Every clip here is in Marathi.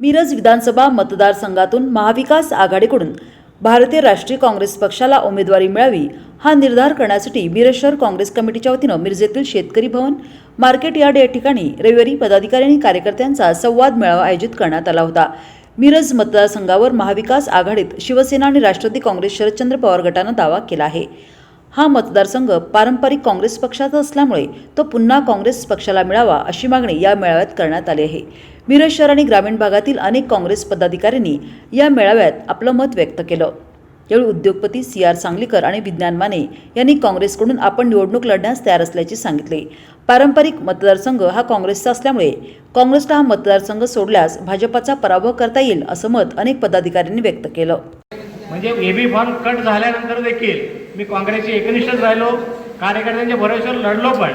मिरज विधानसभा मतदारसंघातून महाविकास आघाडीकडून भारतीय राष्ट्रीय काँग्रेस पक्षाला उमेदवारी मिळावी हा निर्धार करण्यासाठी मिरज शहर काँग्रेस कमिटीच्या वतीनं मिरजेतील शेतकरी भवन मार्केट यार्ड या ठिकाणी रविवारी पदाधिकारी आणि कार्यकर्त्यांचा संवाद मेळावा आयोजित करण्यात आला होता. मिरज मतदारसंघावर महाविकास आघाडीत शिवसेना आणि राष्ट्रवादी काँग्रेस शरदचंद्र पवार गटानं दावा केला आहे. हा मतदारसंघ पारंपरिक काँग्रेस पक्षाचा असल्यामुळे तो पुन्हा काँग्रेस पक्षाला मिळावा अशी मागणी या मेळाव्यात करण्यात आली आहे. मिरज शहर आणि ग्रामीण भागातील अनेक काँग्रेस पदाधिकाऱ्यांनी या मेळाव्यात आपलं मत व्यक्त केलं. यावेळी उद्योगपती सी आर सांगलीकर आणि विज्ञान माने यांनी काँग्रेसकडून आपण निवडणूक लढण्यास तयार असल्याचे सांगितले. पारंपरिक मतदारसंघ हा काँग्रेसचा असल्यामुळे काँग्रेसला हा मतदारसंघ सोडल्यास भाजपाचा पराभव करता येईल असं मत अनेक पदाधिकाऱ्यांनी व्यक्त केलं. म्हणजे एबी फॉर्म कट झाल्यानंतर देखील मी काँग्रेसची एकनिष्ठच राहिलो. कार्यकर्त्यांच्या भरोश्यावर लढलो पण.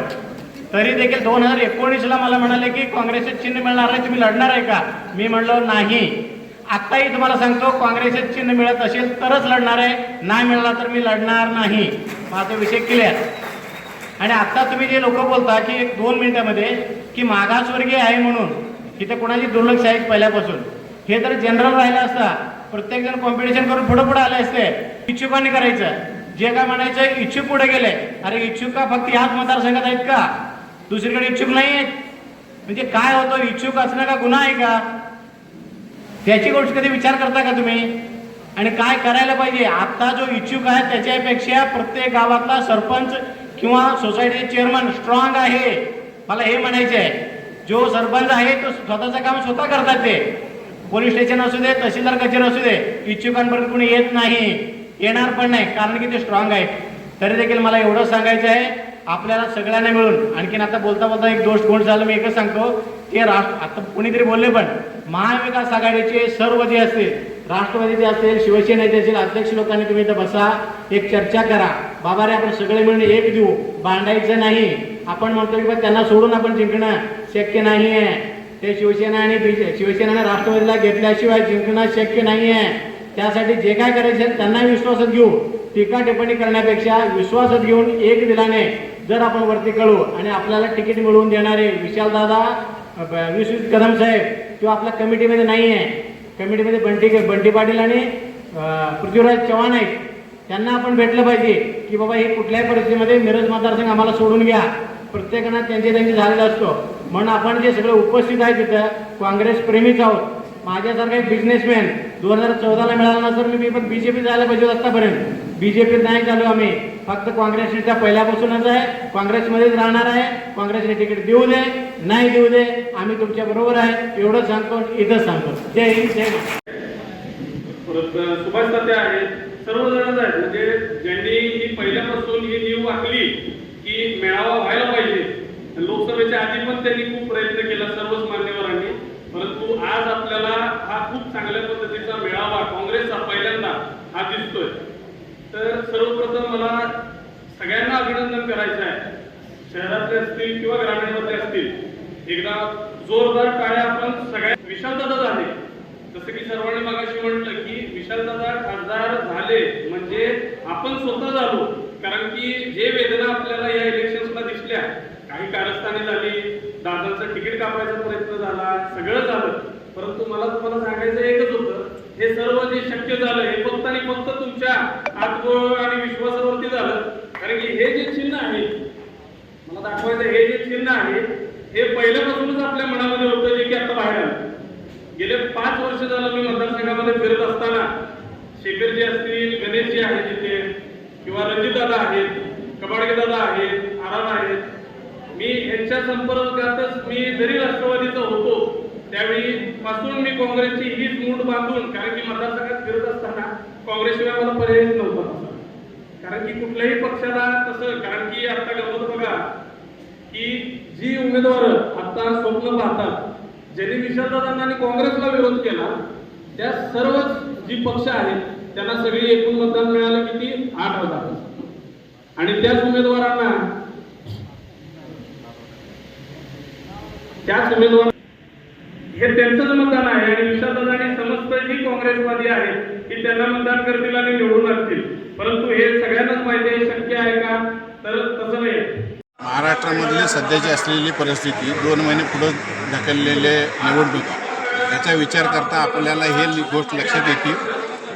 तरी देखील दोन हजार एकोणीसला मला म्हणाले की काँग्रेसचे चिन्ह मिळणार आहे तुम्ही लढणार आहे का? मी म्हणलो नाही. आत्ताही तुम्हाला सांगतो काँग्रेसचे चिन्ह मिळत असेल तरच लढणार आहे नाही मिळाला तर मी लढणार नाही. माझा विषय क्लिअर आणि आत्ता तुम्ही जे लोक बोलता की एक दोन मिनिटामध्ये की मागासवर्गीय आहे म्हणून इथे कोणाची दुर्लक्ष आहे पहिल्यापासून? हे तर जनरल राहिलं असता. प्रत्येक जण कॉम्पिटिशन करून पुढे पुढे आले असते. इच्छुकांनी करायचं. जे काय म्हणायचं इच्छुक पुढे गेले. अरे इच्छुक फक्त ह्याच मतदारसंघात आहेत का? दुसरीकडे इच्छुक नाही आहेत म्हणजे काय होतं? इच्छुक असणं का गुन्हा आहे का? त्याची गोष्ट कधी विचार करता का तुम्ही? आणि काय करायला पाहिजे? आता जो इच्छुक आहे त्याच्यापेक्षा प्रत्येक गावातला सरपंच किंवा सोसायटीचे चेअरमन स्ट्रॉंग आहे. मला हे म्हणायचे आहे जो सरपंच आहे तो स्वतःचं काम स्वतः करतात ते. पोलीस स्टेशन असू दे तहसीलदार कचेरी असू दे इच्छुकांपर्यंत कोणी येत नाही. येणार पण नाही कारण की ते स्ट्रॉंग आहे तरी देखील मला एवढं सांगायचं आहे आपल्याला सगळ्यांना मिळून आणखीन आता बोलता बोलता एक दोष कोण झालं मी एकच सांगतो ते राष्ट्र आता कोणीतरी बोलले पण महाविकास आघाडीचे सर्व जे असतील राष्ट्रवादीचे असेल शिवसेनेचे असेल अध्यक्ष लोकांनी तुम्ही इथं बसा एक चर्चा करा. बाबा रे आपण सगळे मिळून एक देऊ. भांडायचं नाही. आपण म्हणतो की बा त्यांना सोडून आपण जिंकणं शक्य नाही आहे ते शिवसेना आणि बीजे राष्ट्रवादीला घेतल्याशिवाय जिंकणं शक्य नाही आहे त्यासाठी जे काय करायचे त्यांना विश्वासात घेऊ. टीका टिप्पणी करण्यापेक्षा विश्वासात घेऊन एक दिलाने जर आपण वरती कळू आणि आपल्याला तिकीट मिळवून देणारे विशालदादा दादा विश्वजित कदम साहेब किंवा आपल्या कमिटीमध्ये नाही आहे. कमिटीमध्ये बंटी बंटी पाटील आणि पृथ्वीराज चव्हाण आहेत. त्यांना आपण भेटलं पाहिजे की बाबा हे कुठल्याही परिस्थितीमध्ये मिरज मतदारसंघ आम्हाला सोडून घ्या. प्रत्येकानं त्यांचे त्यांचे झालेला असतो. म्हणून आपण जे सगळे उपस्थित आहे तिथं काँग्रेस प्रेमीच आहोत. माझ्यासारखे बिझनेसमॅन दोन हजार चौदाला मिळाला नसर मी पण बीजेपी जायला पाहिजे आत्तापर्यंत आतापर्यंत. बीजेपीत नाही चालू आम्ही. फक्त काँग्रेसच्या पहिल्यापासूनच आहे. काँग्रेसमध्येच राहणार आहे. काँग्रेसने तिकीट देऊ दे नाही देऊ दे आम्ही तुमच्या बरोबर आहे. एवढं सांगतो इथंच सांगतो. जय हिंद जय परत सुभाष तात्या आहेत सर्वजणच आहेत. म्हणजे ज्यांनी ही पहिल्यापासून ही नीव आखली की मेळावा व्हायला पाहिजे. लोकसभेच्या आधी पण त्यांनी खूप प्रयत्न केला सर्वच मान्यवरांनी. परंतु आज आपल्याला हा खूप चांगल्या पद्धतीचा मेळावा काँग्रेसचा पहिल्यांदा हा दिसतोय. तर सर्वप्रथम मला सगळ्यांना अभिनंदन करायचं आहे शहरातले असतील किंवा ग्रामीणमध्ये असतील एकदा जोरदार टाळ्या आपण सगळ्या विशालदादा झाले. जसं की सर्वांनी मागाशी म्हटलं की विशालदादा खासदार झाले म्हणजे आपण स्वतः झालो. कारण की जे वेदना आपल्याला या इलेक्शन्सला दिसल्या काही कारस्थाने झाली दादांचं तिकीट कापायचा प्रयत्न झाला सगळं झालं. परंतु मला तुम्हाला कारण की हे जे चिन्ह आहे मला दाखवायचं हे जे चिन्ह आहे हे पहिल्यापासूनच आपल्या मनामध्ये होतं जे की आता बाहेर आलं. गेले पाच वर्ष झालं मी मतदारसंघामध्ये फिरत असताना शेखरजी असतील गणेशजी आहेत तिथे किंवा रणजितदादा आहेत कबाडगे दादा आहेत आराम आहेत. मी यांच्या संपर्कातच मी जरी राष्ट्रवादीचा होतो त्यावेळी पासून मी काँग्रेसची हीच मूठ बांधून कारण की मतदारसंघात फिरत असताना काँग्रेसशिवाय मला पर्यायच नव्हता. कारण की कुठल्याही पक्षाला तसं कारण की आता गमत बघा की जी उमेदवार आता स्वप्न पाहतात ज्यांनी विशालदादांना आणि काँग्रेसला विरोध केला त्या सर्वच जी पक्ष आहेत त्यांना सगळी एकूण मतदान मिळालं किती? आठ हजार. आणि त्याच उमेदवारांना त्याच उमेदवार हे त्यांचंच मतदान आहे आणि विशालदादा आणि समस्त जी काँग्रेसवादी आहेत की त्यांना मतदान करतील आणि निवडून आणतील. परंतु हे सगळ्यांनाच माहिती आहे शक्य आहे का? तर तसं नाही महाराष्ट्रामधली सध्याची असलेली परिस्थिती दोन महिने पुढं ढकललेले निवडणूक याचा विचार करता आपल्याला हे गोष्ट लक्षात येते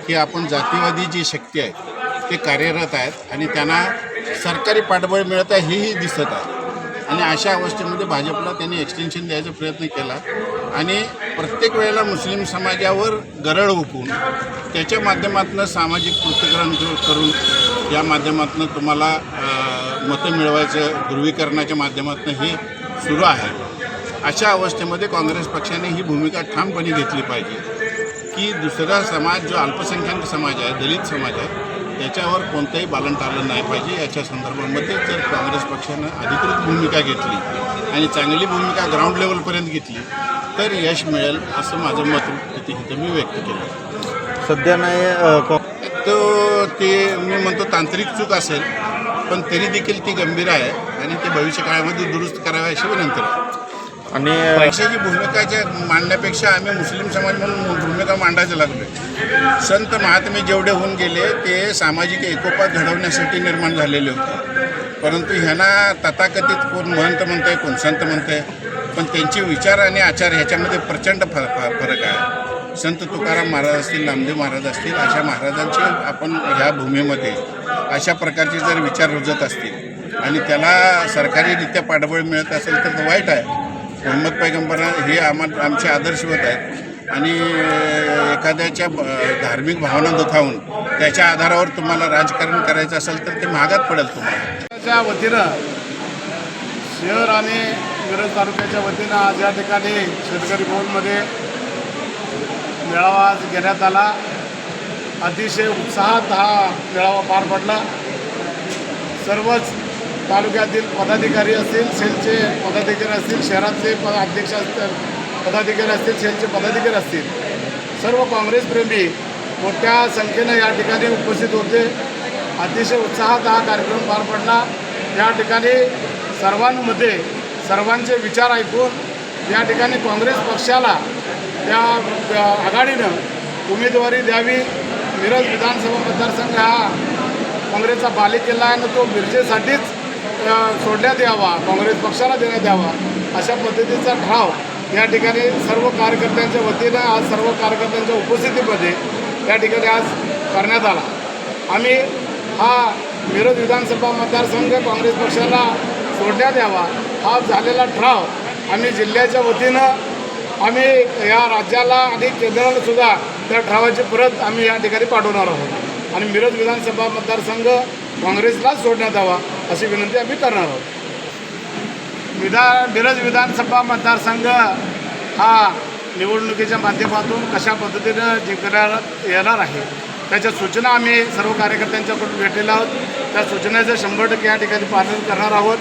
की आपण जातीवादी जी शक्ती आहे ते कार्यरत आहेत आणि त्यांना सरकारी पाठबळ मिळत आहे हेही दिसत आहे. आणि अशा अवस्थेमध्ये भाजपला त्यांनी एक्सटेन्शन द्यायचा प्रयत्न केला. आणि प्रत्येक वेळेला मुस्लिम समाजावर गरळ ओकून त्याच्या माध्यमातून सामाजिक पृथक्करण करून या माध्यमातून तुम्हाला मतं मिळवायचं ध्रुवीकरणाच्या माध्यमातून हे सुरू आहे. अशा अवस्थेमध्ये काँग्रेस पक्षाने ही भूमिका ठामपणे घेतली पाहिजे की दुसरा समाज जो अल्पसंख्याक समाज आहे दलित समाज आहे त्याच्यावर कोणतंही बालंटालन नाही पाहिजे. याच्या संदर्भामध्ये जर काँग्रेस पक्षानं अधिकृत भूमिका घेतली आणि चांगली भूमिका ग्राउंड लेवलपर्यंत घेतली तर यश मिळेल असं माझं मत तिथे मी व्यक्त केलं. सध्या नाही तो ते मी म्हणतो तांत्रिक चूक असेल पण तरी देखील ती गंभीर आहे आणि ते भविष्य काळामध्ये दुरुस्त करावी अशी विनंती आहे. आणि पैशाची भूमिकाच्या मांडण्यापेक्षा आम्ही मुस्लिम समाज म्हणून भूमिका मांडायला लागलो संत महात्मे जेवढे होऊन गेले ते सामाजिक एकोपा घडवण्यासाठी निर्माण झालेले होते. परंतु ह्यांना तथाकथित कोण महंत म्हणतंय कोण संत म्हणतंय पण त्यांचे विचार आणि आचार ह्याच्यामध्ये प्रचंड फ फ- फरक आहे. संत तुकाराम महाराज असतील नामदेव महाराज असतील अशा महाराजांचे आपण ह्या भूमीमध्ये अशा प्रकारचे जर विचार रुजत असतील आणि त्याला सरकारीरित्या पाठबळ मिळत असेल तर ते वाईट आहे. मोहम्मद पैगंबर हे आम्हा आमचे आदर्शवत आहेत. आणि एखाद्याच्या धार्मिक भावना दुखावून त्याच्या आधारावर तुम्हाला राजकारण करायचं असेल तर ते महागात पडेल तुम्हाला. त्या वतीनं शहर आणि मिरज तालुक्याच्या वतीनं आज या ठिकाणी शेतकरी भवनमध्ये मेळावा आज घेण्यात आला. अतिशय उत्साहात हा मेळावा पार पडला. सर्वच तालुक्यातील पदाधिकारी असतील सेलचे पदाधिकारी असतील शहरातले पद अध्यक्ष असतील पदाधिकारी असतील सेलचे पदाधिकारी असतील सर्व काँग्रेसप्रेमी मोठ्या संख्येनं या ठिकाणी उपस्थित होते. अतिशय उत्साहात हा कार्यक्रम पार पडला. या ठिकाणी सर्वांमध्ये सर्वांचे विचार ऐकून या ठिकाणी काँग्रेस पक्षाला त्या आघाडीनं उमेदवारी द्यावी. मिरज विधानसभा मतदारसंघ हा काँग्रेसचा बालेकिल्ला आहे आणि तो मिरजेसाठीच सोडण्यात यावा काँग्रेस पक्षाला देण्यात यावा अशा पद्धतीचा ठराव या ठिकाणी सर्व कार्यकर्त्यांच्या वतीनं आज सर्व कार्यकर्त्यांच्या उपस्थितीमध्ये या ठिकाणी आज करण्यात आला. आम्ही हा मिरज विधानसभा मतदारसंघ काँग्रेस पक्षाला सोडण्यात यावा. हा झालेला ठराव. आम्ही जिल्ह्याच्या वतीनं आम्ही या राज्याला आणि केंद्राला सुद्धा त्या ठरावाची परत आम्ही या ठिकाणी पाठवणार आहोत. आणि मिरज विधानसभा मतदारसंघ काँग्रेसलाच सोडण्यात यावा अशी विनंती आम्ही करणार आहोत. विधा मिरज विधानसभा मतदारसंघ हा निवडणुकीच्या माध्यमातून कशा पद्धतीनं जिंकण्यात येणार आहे त्याच्या सूचना आम्ही सर्व कार्यकर्त्यांच्याकडून भेटलेल्या आहोत. त्या सूचनेचं शंभर टक्के या ठिकाणी पालन करणार आहोत.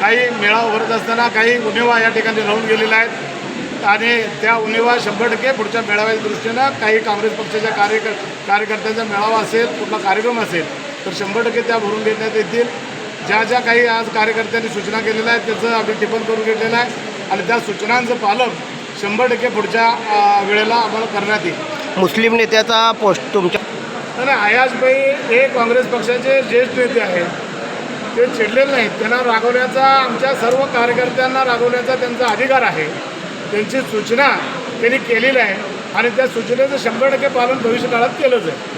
काही मेळावा भरत असताना काही उणीवा या ठिकाणी राहून गेलेल्या आहेत. आणि त्या उणीवा शंभर टक्के पुढच्या मेळाव्याच्या दृष्टीनं काही काँग्रेस पक्षाच्या कार्यकर कार्यकर्त्यांचा मेळावा असेल कुठला कार्यक्रम असेल तर शंभर टक्के त्या भरून घेण्यात येतील. ज्या ज्या काही आज कार्यकर्त्यांनी सूचना केलेल्या आहेत त्याचं आम्ही टिपण करून घेतलेलं आहे. आणि त्या सूचनांचं पालन शंभर टक्के पुढच्या वेळेला आम्हाला करण्यात येईल. मुस्लिम नेत्याचा पोस्ट तुमच्या आणि आयाजबाई हे काँग्रेस पक्षाचे ज्येष्ठ नेते आहेत. ते चिडलेले नाहीत त्यांना रागवण्याचा आमच्या सर्व कार्यकर्त्यांना रागवण्याचा त्यांचा अधिकार आहे. त्यांची सूचना त्यांनी केलेली आहे आणि त्या सूचनेचं शंभर टक्के पालन भविष्य काळात केलंच आहे.